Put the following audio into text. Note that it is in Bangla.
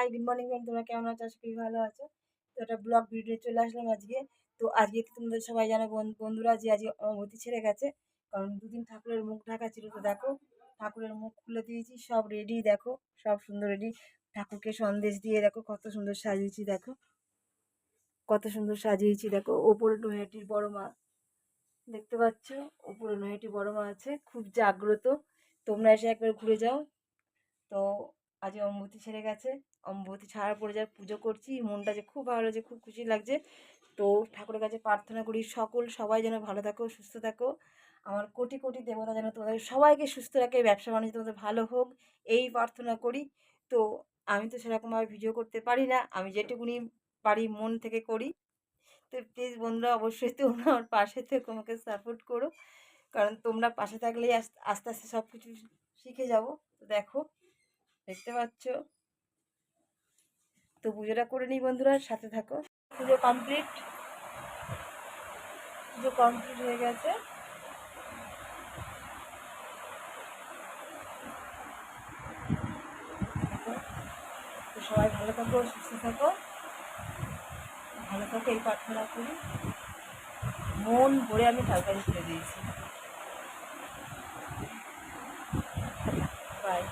হাই গুড মর্নিং ফ্রেন্ড তোমরা কেমন আছো? আশা করি ভালো আছো। তো একটা ব্লগ ভিডিও চলে আসলাম আজকে। তো আজকে তো তোমাদের সবাই জানো বন- বন্ধুরা যে আজকে অমবতী ছেড়ে গেছে, কারণ দুদিন ঠাকুরের মুখ ঢাকা ছিল। তো দেখো, ঠাকুরের মুখ খুলে দিয়েছি, সব রেডি দেখো, সব সুন্দর রেডি ঠাকুরকে সন্দেশ দিয়ে দেখো, কত সুন্দর সাজিয়েছি, দেখো। কত সুন্দর সাজিয়েছি, দেখো, ওপরে নৈহাটির বড় মা। দেখতে পাচ্ছ? ওপরে নৈহাটি বড় মা আছে, খুব জাগ্রত। তোমরা এসে একবার ঘুরে যাও। তো আজ অম্বতী ছেড়ে গেছে। অম্বতী ছাড়ার পরে যা পুজো করছি, মনটা যে খুব ভালো লাগছে, খুব খুশি লাগছে। তো ঠাকুরের কাছে প্রার্থনা করি সকল, সবাই যেন ভালো থাকো, সুস্থ থাকো। আমার কোটি কোটি দেবতা যেন তোমাদের, সবাইকে সুস্থ রাখে, ব্যবসা বাণিজ্য তোমাদের ভালো হোক, এই প্রার্থনা করি। তো আমি তো সেরকমভাবে ভিডিও করতে পারি না, আমি যেটুকুনি পারি মন থেকে করি। তো প্লিজ বন্ধুরা, অবশ্যই তোমরা আমার পাশে থেকে, আমাকে সাপোর্ট করো। কারণ তোমরা পাশে থাকলেই আস্তে আস্তে সব কিছু শিখে যাব। দেখো। দেখতে পাচ্ছ? তো পুজোটা করে নিই বন্ধুরা, সাথে থাকো। পুজো কমপ্লিট পুজো কমপ্লিট হয়ে গেছে। সবাই ভালো থাকো, সুস্থ থাকো। ভালো থাকো, এই প্রার্থনা করি। মন ভরে আমি তরকারি করে দিয়েছি বাই